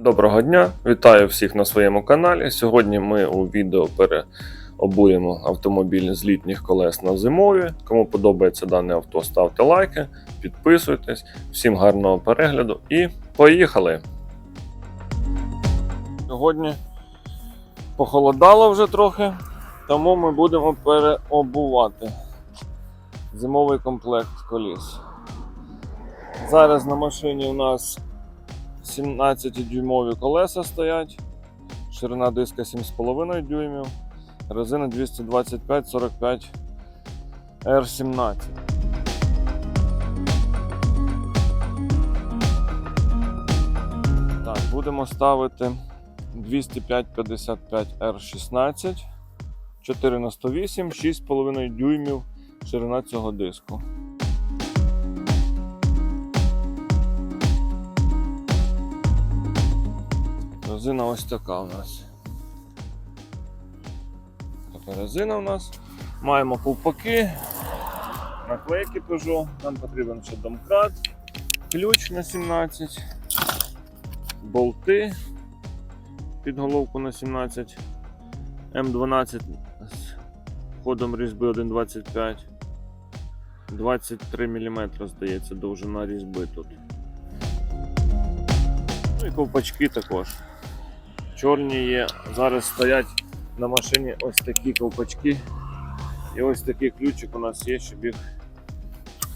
Доброго дня, вітаю всіх на своєму каналі. Сьогодні ми у відео переобуємо автомобіль з літніх колес на зимові. Кому подобається дане авто, ставте лайки, підписуйтесь. Всім гарного перегляду і поїхали! Сьогодні похолодало вже трохи, тому ми будемо переобувати зимовий комплект коліс. Зараз на машині у нас 17-дюймові колеса стоять, ширина диска 7,5 дюймів, резина 225-45 R17. Так, будемо ставити 205-55 R16, 4 на 108, 6,5 дюймів ширина цього диску. Резина ось така у нас. Така резина у нас. Маємо ковпаки, наклейки Peugeot, нам потрібен ще домкрат, ключ на 17, болти під головку на 17, М12 з ходом різьби 1,25, 23 мм, здається, довжина різьби тут. Ну і ковпачки також. Чорні є. Зараз стоять на машині ось такі ковпачки. І ось такий ключик у нас є, щоб їх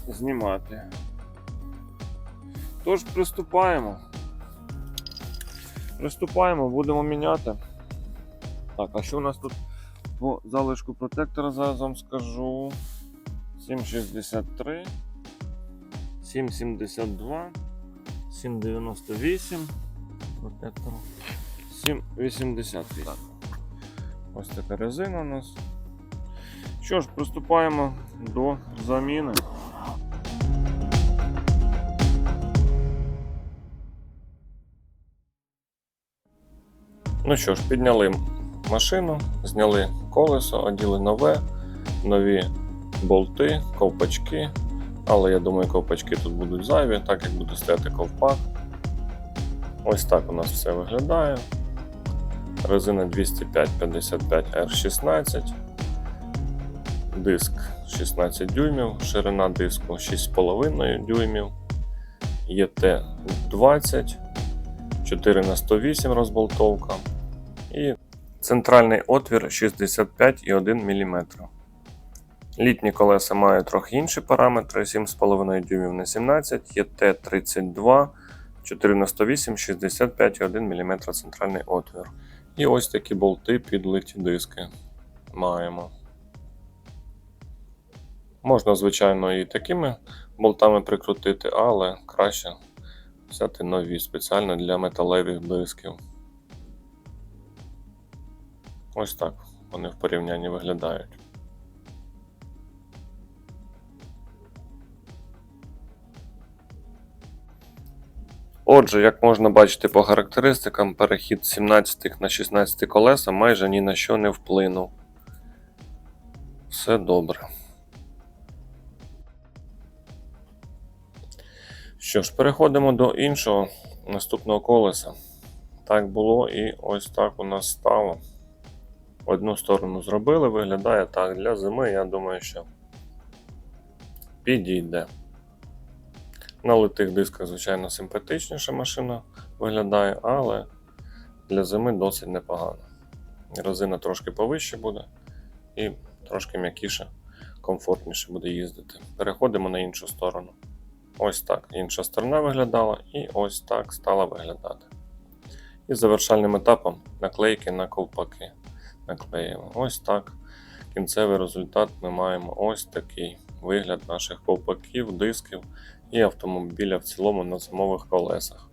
знімати. Тож приступаємо. Приступаємо, будемо міняти. Так, а що у нас тут по залишку протектора зараз вам скажу. 7,63, 7,72, 7,98 протектору. 7,80. Ось така резина у нас. Що ж, приступаємо до заміни. Ну що ж, підняли машину, зняли колесо, оділи нове, нові болти, ковпачки. Але я думаю, ковпачки тут будуть зайві, так як буде стояти ковпак. Ось так у нас все виглядає. Резина 205-55 R16. Диск 16 дюймів, ширина диску 6,5 дюймів. ЄТ 20, 4 на 108 розболтовка. І центральний отвір 65,1 мм. Літні колеса мають трохи інші параметри: 7,5 дюймів на 17, ЄТ 32. 4 на 108, 65,1 мм центральний отвір. І ось такі болти під литі диски маємо. Можна, звичайно, і такими болтами прикрутити, але краще взяти нові спеціально для металевих дисків. Ось так вони в порівнянні виглядають. Отже, як можна бачити по характеристикам, перехід з 17 на 16 колеса майже ні на що не вплинув. Все добре. Що ж, переходимо до іншого наступного колеса. Так було і ось так у нас стало. Одну сторону зробили, виглядає так. Для зими, я думаю, що підійде. На литих дисках, звичайно, симпатичніша машина виглядає, але для зими досить непогано. Резина трошки повище буде і трошки м'якіше, комфортніше буде їздити. Переходимо на іншу сторону. Ось так інша сторона виглядала, і ось так стала виглядати. І завершальним етапом наклейки на ковпаки. Наклеїмо. Ось так. Кінцевий результат ми маємо ось такий вигляд наших ковпаків, дисків і автомобіля в цілому на зимових колесах.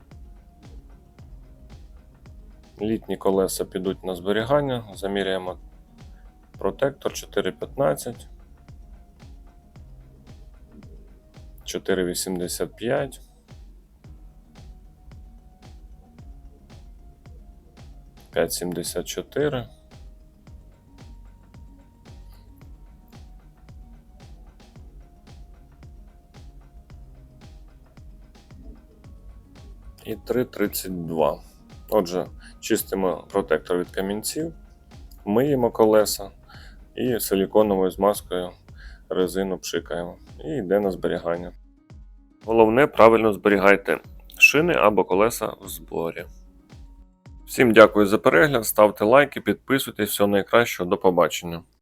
Літні колеса підуть на зберігання, заміряємо протектор 4,15, 4,85. 5,74 і 3,32. Отже, чистимо протектор від камінців, миємо колеса і силіконовою змазкою резину пшикаємо. І йде на зберігання. Головне, правильно зберігайте шини або колеса в зборі. Всім дякую за перегляд, ставте лайки, підписуйтесь, всього найкращого, до побачення.